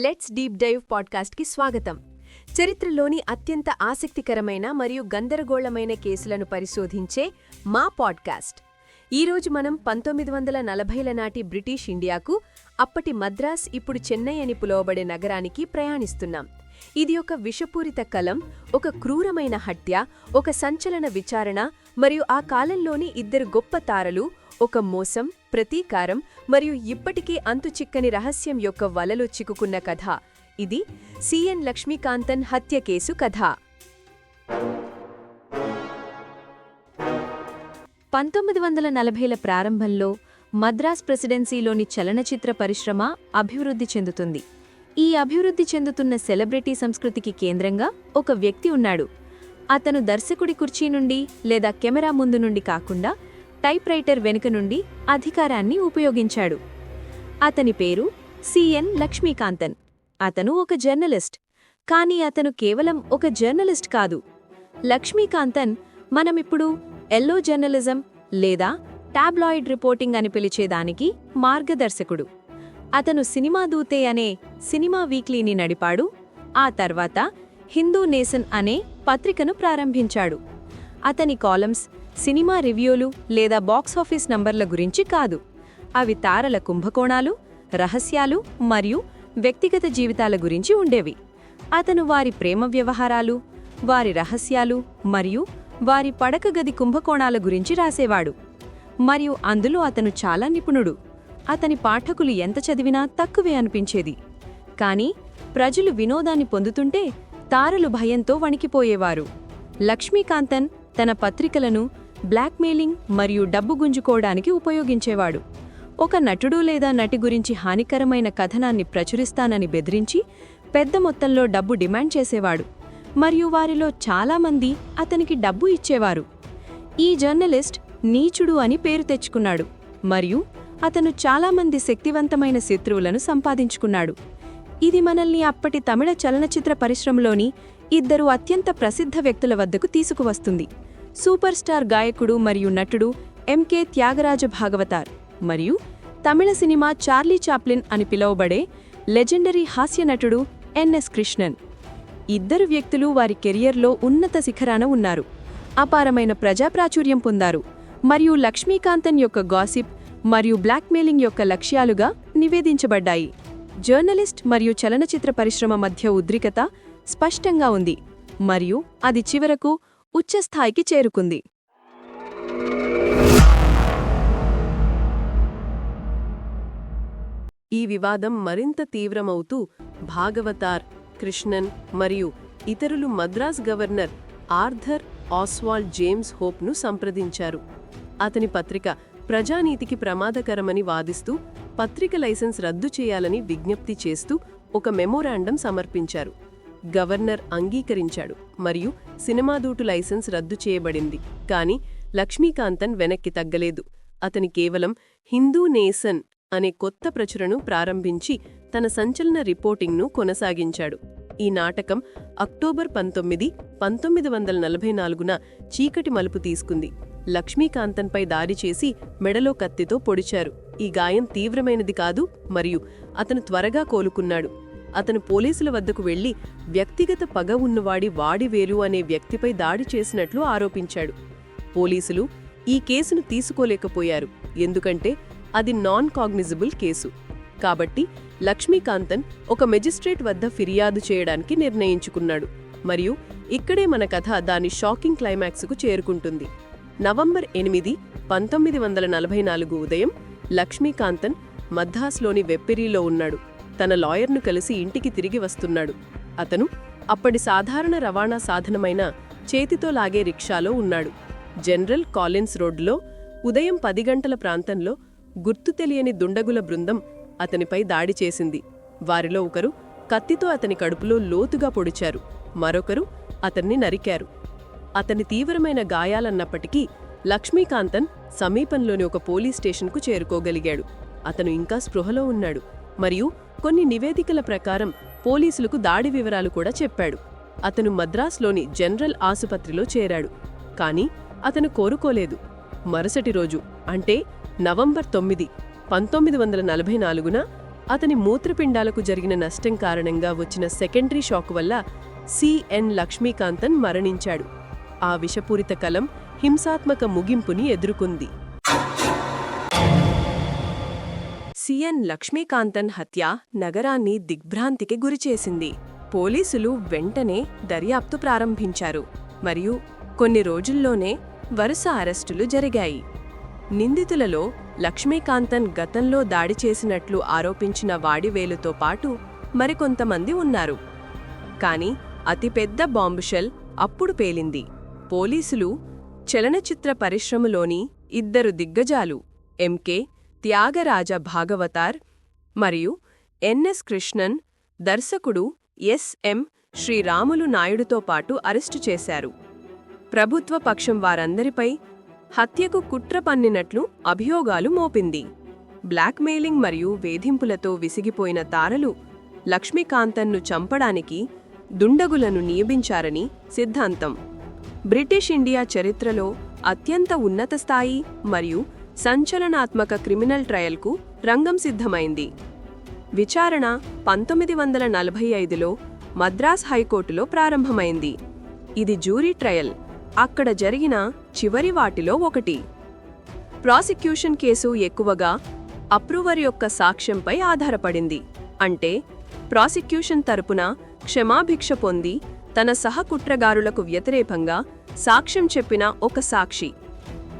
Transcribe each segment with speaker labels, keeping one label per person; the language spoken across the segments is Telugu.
Speaker 1: లెట్స్ డీప్ డైవ్ పాడ్కాస్ట్కి స్వాగతం. చరిత్రలోని అత్యంత ఆసక్తికరమైన మరియు గందరగోళమైన కేసులను పరిశోధించే మా పాడ్కాస్ట్. ఈరోజు మనం పంతొమ్మిది వందల నలభైల నాటి బ్రిటిష్ ఇండియాకు అప్పటి మద్రాస్ ఇప్పుడు చెన్నై అని పిలువబడే నగరానికి ప్రయాణిస్తున్నాం. ఇది ఒక విషపూరిత కలం ఒక క్రూరమైన హత్య ఒక సంచలన విచారణ మరియు ఆ కాలంలోని ఇద్దరు గొప్ప తారలు ఒక మోసం ప్రతీకారం మరియు ఇప్పటికీ అంతుచిక్కని రహస్యం యొక్క వలలో చిక్కుకున్న కథ. ఇది సిఎన్ లక్ష్మీకాంతన్ హత్య కేసు కథ. పంతొమ్మిది వందల నలభైల ప్రారంభంలో మద్రాస్ ప్రెసిడెన్సీలోని చలనచిత్ర పరిశ్రమ అభివృద్ధి చెందుతుంది. ఈ అభివృద్ధి చెందుతున్న సెలబ్రిటీ సంస్కృతికి కేంద్రంగా ఒక వ్యక్తి ఉన్నాడు. అతను దర్శకుడి కుర్చీ నుండి లేదా కెమెరా ముందు నుండి కాకుండా టైప్ రైటర్ వెనుక నుండి అధికారాన్ని ఉపయోగించాడు. అతని పేరు సిఎన్ లక్ష్మీకాంతన్. అతను ఒక జర్నలిస్ట్. కానీ అతను కేవలం ఒక జర్నలిస్ట్ కాదు. లక్ష్మీకాంతన్ మనమిప్పుడు ఎల్లో జర్నలిజం లేదా టాబ్లాయిడ్ రిపోర్టింగ్ అని పిలిచేదానికి మార్గదర్శకుడు. అతను సినిమా దూతే అనే సినిమా వీక్లీని నడిపాడు. ఆ తర్వాత హిందూ నేసన్ అనే పత్రికను ప్రారంభించాడు. అతని కాలమ్స్ సినిమా రివ్యూలు లేదా బాక్సాఫీస్ నంబర్ల గురించి కాదు. అవి తారల కుంభకోణాలు రహస్యాలు మరియు వ్యక్తిగత జీవితాల గురించి ఉండేవి. అతను వారి ప్రేమ వ్యవహారాలు వారి రహస్యాలు మరియు వారి పడక గది కుంభకోణాల గురించి రాసేవాడు. మరియు అందులో అతను చాలా నిపుణుడు. అతని పాఠకులు ఎంత చదివినా తక్కువే అనిపించేది. కానీ ప్రజలు వినోదాన్ని పొందుతుంటే తారలు భయంతో వణికిపోయేవారు. లక్ష్మీకాంతన్ తన పత్రికలను బ్లాక్మెయిలింగ్ మరియు డబ్బు గుంజుకోవడానికి ఉపయోగించేవాడు. ఒక నటుడు లేదా నటి గురించి హానికరమైన కథనాన్ని ప్రచురిస్తానని బెదిరించి పెద్ద మొత్తంలో డబ్బు డిమాండ్ చేసేవాడు. మరియు వారిలో చాలామంది అతనికి డబ్బు ఇచ్చేవారు. ఈ జర్నలిస్ట్ నీచుడు అని పేరు తెచ్చుకున్నాడు. మరియు అతను చాలామంది శక్తివంతమైన శత్రువులను సంపాదించుకున్నాడు. ఇది మనల్ని అప్పటి తమిళ చలనచిత్ర పరిశ్రమలోని ఇద్దరు అత్యంత ప్రసిద్ధ వ్యక్తుల వద్దకు తీసుకువస్తుంది. సూపర్ స్టార్ గాయకుడు మరియు నటుడు ఎంకే త్యాగరాజ భాగవతార్ మరియు తమిళ సినిమా చార్లీ చాప్లిన్ అని పిలువబడే లెజెండరీ హాస్య నటుడు ఎన్ఎస్ కృష్ణన్. ఇద్దరు వ్యక్తులు వారి కెరియర్లో ఉన్నత శిఖరాన ఉన్నారు. అపారమైన ప్రజాప్రాచుర్యం పొందారు మరియు లక్ష్మీకాంతన్ యొక్క గాసిప్ మరియు బ్లాక్మెయిలింగ్ యొక్క లక్ష్యాలుగా నివేదించబడ్డాయి. జర్నలిస్ట్ మరియు చలనచిత్ర పరిశ్రమ మధ్య ఉద్రికత స్పష్టంగా ఉంది మరియు అది చివరకు ఉచ్చస్థాయికి చేరుకుంది. ఈ వివాదం మరింత తీవ్రమవుతూ భాగవతార్ కృష్ణన్ మరియు ఇతరులు Madras governor Arthur Oswald James హోప్ను సంప్రదించారు. అతని పత్రిక ప్రజానీతికి ప్రమాదకరమని వాదిస్తూ పత్రిక లైసెన్స్ రద్దు చేయాలని విజ్ఞప్తి చేస్తూ ఒక మెమోరాండం సమర్పించారు. గవర్నర్ అంగీకరించాడు మరియు సినిమాదూటు లైసెన్స్ రద్దు చేయబడింది. కాని లక్ష్మీకాంతన్ వెనక్కి తగ్గలేదు. అతని కేవలం హిందూ నేసన్ అనే కొత్త ప్రచురణను ప్రారంభించి తన సంచలన రిపోర్టింగ్ను కొనసాగించాడు. ఈ నాటకం అక్టోబర్ పంతొమ్మిది పంతొమ్మిది వందల నలభై నాలుగున చీకటి మలుపు తీసుకుంది. లక్ష్మీకాంతన్పై దాడి చేసి మెడలో కత్తితో పొడిచారు. ఈ గాయం తీవ్రమైనది కాదు మరియు అతను త్వరగా కోలుకున్నాడు. అతను పోలీసుల వద్దకు వెళ్ళి వ్యక్తిగత పగ ఉన్నవాడి వాడివేలు అనే వ్యక్తిపై దాడి చేసినట్లు ఆరోపించాడు. పోలీసులు ఈ కేసును తీసుకోలేకపోయారు. ఎందుకంటే అది నాన్ కాగ్నిజిబుల్ కేసు. కాబట్టి లక్ష్మీకాంతన్ ఒక మెజిస్ట్రేట్ వద్ద ఫిర్యాదు చేయడానికి నిర్ణయించుకున్నాడు. మరియు ఇక్కడే మన కథ దాని షాకింగ్ క్లైమాక్స్కు చేరుకుంటుంది. నవంబర్ ఎనిమిది పంతొమ్మిది వందల నలభై నాలుగు ఉదయం లక్ష్మీకాంతన్ మద్రాస్లోని వెప్పెరీలో ఉన్నాడు. తన లాయర్ను కలిసి ఇంటికి తిరిగి వస్తున్నాడు. అతను అప్పటి సాధారణ రవాణా సాధనమైన చేతితో లాగే రిక్షాలో ఉన్నాడు. జనరల్ కాలిన్స్ రోడ్లో ఉదయం పది గంటల ప్రాంతంలో గుర్తు తెలియని దుండగుల బృందం అతనిపై దాడి చేసింది. వారిలో ఒకరు కత్తితో అతని కడుపులో లోతుగా పొడిచారు. మరొకరు అతన్ని నరికారు. అతని తీవ్రమైన గాయాలన్నప్పటికీ లక్ష్మీకాంతన్ సమీపంలోని ఒక పోలీస్ స్టేషన్కు చేరుకోగలిగాడు. అతను ఇంకా స్పృహలో ఉన్నాడు. మరియు కొన్ని నివేదికల ప్రకారం పోలీసులకు దాడి వివరాలు కూడా చెప్పాడు. అతను మద్రాస్లోని జనరల్ ఆసుపత్రిలో చేరాడు. కానీ అతను కోరుకోలేదు. మరుసటి రోజు అంటే నవంబర్ తొమ్మిది పంతొమ్మిది వందల నలభై నాలుగున
Speaker 2: అతని మూత్రపిండాలకు జరిగిన నష్టం కారణంగా వచ్చిన సెకండరీ షాక్ వల్ల సిఎన్ లక్ష్మీకాంతన్ మరణించాడు. ఆ విషపూరిత కలం హింసాత్మక ముగింపుని ఎదుర్కొంది. సిఎన్ లక్ష్మీకాంతన్ హత్య నగరాన్ని దిగ్భ్రాంతికి గురిచేసింది. పోలీసులు వెంటనే దర్యాప్తు ప్రారంభించారు. మరియు కొన్ని రోజుల్లోనే వరుస అరెస్టులు జరిగాయి. నిందితులలో లక్ష్మీకాంతన్ గతంలో దాడి చేసినట్లు ఆరోపించిన వాడివేలుతో పాటు మరికొంతమంది ఉన్నారు. కాని అతిపెద్ద బాంబుషెల్ అప్పుడు పేలింది. పోలీసులు చలనచిత్ర పరిశ్రమలోని ఇద్దరు దిగ్గజాలు ఎంకే త్యాగరాజ భాగవతార్ మరియు ఎన్ఎస్ కృష్ణన్ దర్శకుడు ఎస్ఎం శ్రీరాములు నాయుడుతో పాటు అరెస్టు చేశారు. ప్రభుత్వ పక్షం వారందరిపై హత్యకు కుట్ర పన్నినట్లు అభియోగాలు మోపింది. బ్లాక్మెయిలింగ్ మరియు వేధింపులతో విసిగిపోయిన తారలు లక్ష్మీకాంతన్ను చంపడానికి దుండగులను నియమించారని సిద్ధాంతం. బ్రిటిష్ ఇండియా చరిత్రలో అత్యంత ఉన్నత స్థాయి మరియు సంచలనాత్మక క్రిమినల్ ట్రయల్కు రంగం సిద్ధమైంది. విచారణ పంతొమ్మిది వందల నలభై ఐదులో మద్రాస్ హైకోర్టులో ప్రారంభమైంది. ఇది జూరీ ట్రయల్. అక్కడ జరిగిన చివరి వాటిలో ఒకటి. ప్రాసిక్యూషన్ కేసు ఎక్కువగా అప్రూవర్ యొక్క సాక్ష్యంపై ఆధారపడింది. అంటే ప్రాసిక్యూషన్ తరపున క్షమాభిక్ష పొంది తన సహకుట్రగారులకు వ్యతిరేకంగా సాక్ష్యం చెప్పిన ఒక సాక్షి.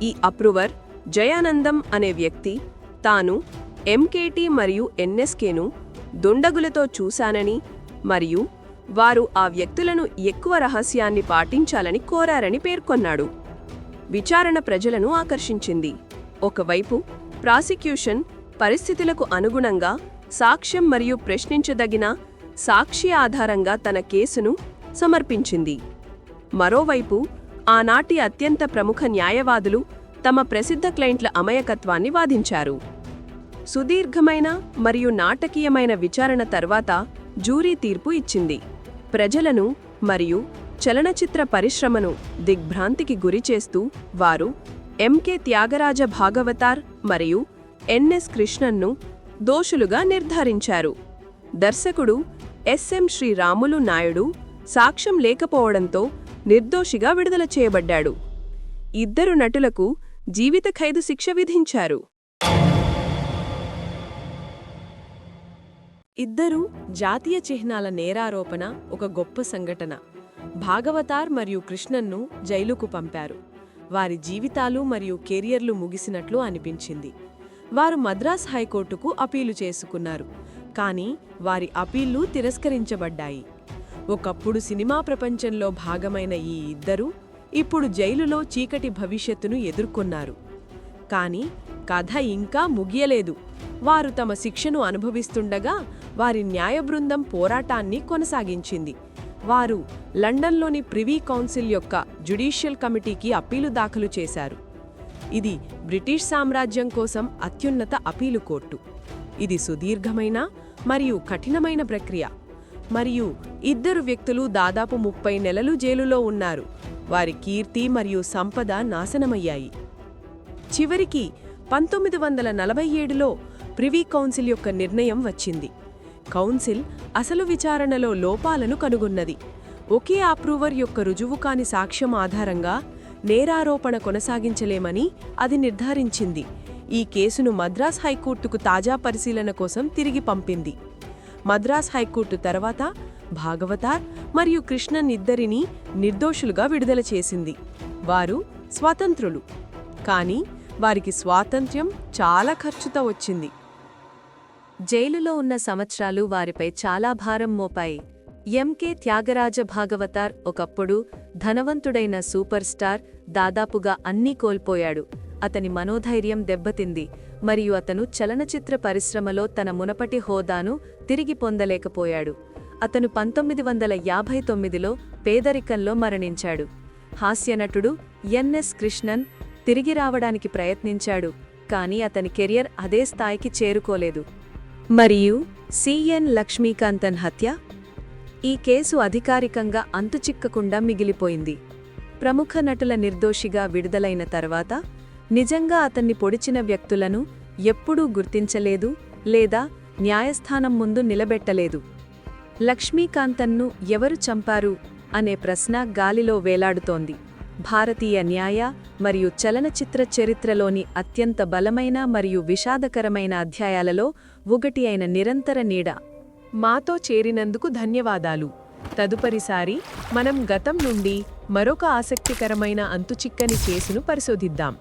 Speaker 2: ఈ అప్రూవర్ జయానందం అనే వ్యక్తి తాను ఎంకేటీ మరియు ఎన్ఎస్కేను దుండగులతో చూశానని మరియు వారు ఆ వ్యక్తులను ఎక్కువ రహస్యాన్ని పాటించాలని కోరారని పేర్కొన్నాడు. విచారణ ప్రజలను ఆకర్షించింది. ఒకవైపు ప్రాసిక్యూషన్ పరిస్థితులకు అనుగుణంగా సాక్ష్యం మరియు ప్రశ్నించదగిన సాక్షి ఆధారంగా తన కేసును సమర్పించింది. మరోవైపు ఆనాటి అత్యంత ప్రముఖ న్యాయవాదులు తమ ప్రసిద్ధ క్లయింట్ల అమయకత్వాన్ని వాదించారు. సుదీర్ఘమైన మరియు నాటకీయమైన విచారణ తర్వాత జూరీ తీర్పు ఇచ్చింది. ప్రజలను మరియు చలనచిత్ర పరిశ్రమను దిగ్భ్రాంతికి గురిచేస్తూ వారు ఎంకే త్యాగరాజ భాగవతార్ మరియు ఎన్ఎస్ కృష్ణన్ను దోషులుగా నిర్ధారించారు. దర్శకుడు ఎస్ఎం శ్రీరాములు నాయుడు సాక్ష్యం లేకపోవడంతో నిర్దోషిగా విడుదల చేయబడ్డాడు. ఇద్దరు నటులకు జీవిత ఖైదు శిక్ష విధించారు. ఇద్దరూ జాతీయ చిహ్నాల నేరారోపణ ఒక గొప్ప సంఘటన. భాగవతార్ మరియు కృష్ణన్ను జైలుకు పంపారు. వారి జీవితాలు మరియు కెరియర్లు ముగిసినట్లు అనిపించింది. వారు మద్రాస్ హైకోర్టుకు అపీలు చేసుకున్నారు. కానీ వారి అపీళ్ళు తిరస్కరించబడ్డాయి. ఒకప్పుడు సినిమా ప్రపంచంలో భాగమైన ఈ ఇద్దరు ఇప్పుడు జైలులో చీకటి భవిష్యత్తును ఎదుర్కొన్నారు. కాని కథ ఇంకా ముగియలేదు. వారు తమ శిక్షను అనుభవిస్తుండగా వారి న్యాయ బృందం పోరాటాన్ని కొనసాగించింది. వారు లండన్లోని ప్రివీ కౌన్సిల్ యొక్క జుడీషియల్ కమిటీకి అప్పీలు దాఖలు చేశారు. ఇది బ్రిటిష్ సామ్రాజ్యం కోసం అత్యున్నత అపీలు కోర్టు. ఇది సుదీర్ఘమైన మరియు కఠినమైన ప్రక్రియ. మరియు ఇద్దరు వ్యక్తులు దాదాపు ముప్పై నెలలు జైలులో ఉన్నారు. వారి కీర్తి మరియు సంపద నాశనమయ్యాయి. చివరికి పంతొమ్మిది వందల నలభై ఏడులో ప్రివీ కౌన్సిల్ యొక్క నిర్ణయం వచ్చింది. కౌన్సిల్ అసలు విచారణలో లోపాలను కనుగొన్నది. ఒకే అప్రూవర్ యొక్క రుజువు కాని సాక్ష్యం ఆధారంగా నేరారోపణ కొనసాగించలేమని అది నిర్ధారించింది. ఈ కేసును మద్రాస్ హైకోర్టుకు తాజా పరిశీలన కోసం తిరిగి పంపింది. మద్రాస్ హైకోర్టు తర్వాత భాగవతార్ మరియు కృష్ణన్ ఇద్దరినీ నిర్దోషులుగా విడుదల చేసింది. వారు స్వతంత్రులు. కానీ వారికి స్వాతంత్ర్యం చాలా ఖర్చుతో వచ్చింది.
Speaker 1: జైలులో ఉన్న సంవత్సరాలు వారిపై చాలా భారం మోపాయి. ఎంకే త్యాగరాజ భాగవతార్ ఒకప్పుడు ధనవంతుడైన సూపర్ స్టార్ దాదాపుగా అన్నీ కోల్పోయాడు. అతని మనోధైర్యం దెబ్బతింది. మరియు అతను చలనచిత్ర పరిశ్రమలో తన మునపటి హోదాను తిరిగి పొందలేకపోయాడు. అతను పంతొమ్మిది వందల యాభై తొమ్మిదిలో పేదరికంలో మరణించాడు. హాస్యనటుడు ఎన్ఎస్ కృష్ణన్ తిరిగి రావడానికి ప్రయత్నించాడు కానీ అతని కెరియర్ అదే స్థాయికి చేరుకోలేదు. మరియు సిఎన్ లక్ష్మీకాంతన్ హత్య? ఈ కేసు అధికారికంగా అంతుచిక్కకుండా మిగిలిపోయింది. ప్రముఖ నటుల నిర్దోషిగా విడుదలైన తర్వాత నిజంగా అతన్ని పొడిచిన వ్యక్తులను ఎప్పుడూ గుర్తించలేదు లేదా న్యాయస్థానం ముందు నిలబెట్టలేదు. లక్ష్మీకాంతన్ను ఎవరు చంపారు అనే ప్రశ్న గాలిలో వేలాడుతోంది. భారతీయ న్యాయ మరియు చలనచిత్ర చరిత్రలోని అత్యంత బలమైన మరియు విషాదకరమైన అధ్యాయాలలో ఒకటి అయిన నిరంతర నీడ.
Speaker 2: మాతో చేరినందుకు ధన్యవాదాలు. తదుపరిసారి మనం గతం నుండి మరొక ఆసక్తికరమైన అంతుచిక్కని కేసును పరిశోధిద్దాం.